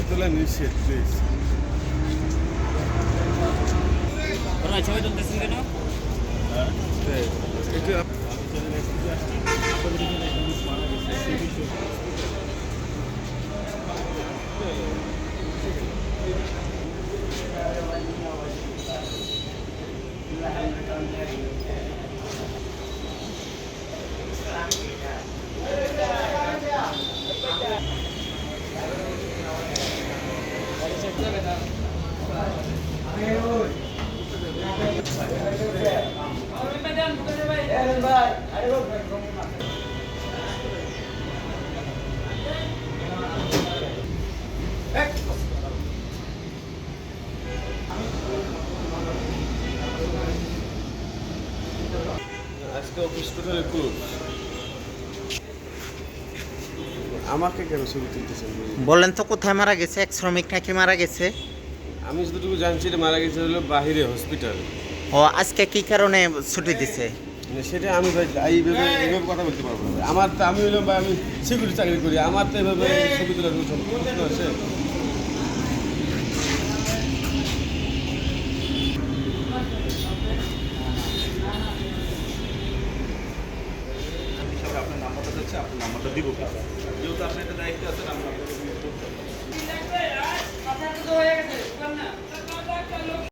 ছবি তোলা নিষেধ প্লিজ ওরা ছবি তুলতেছেন কেন এটা আজকে অফিস টোটালি ক্লোজ আমাকে কেন ছবি তুলতেছেন? বলেন তো কোথায় মারা গেছে? এক শ্রমিক নাকি মারা গেছে? আমি যতটুকু জানছি এটা মারা গেছে হলো বাহিরে হসপিটাল ও আজকে কি কারণে ছুটি দিছে? মানে সেটা আমি ভাই এইভাবে এইভাবে কথা বলতে পারব না। আমার তো আমি হলাম ভাই আমি সিকিউরিটি চাকরি করি আমার তো এভাবে ছবি তোলার কোনো সম্পর্ক আছে? আপনার আপনি আপনার নাম্বারটা দিব যেহেতু আপনি একটা দায়িত্ব আছেন আমরা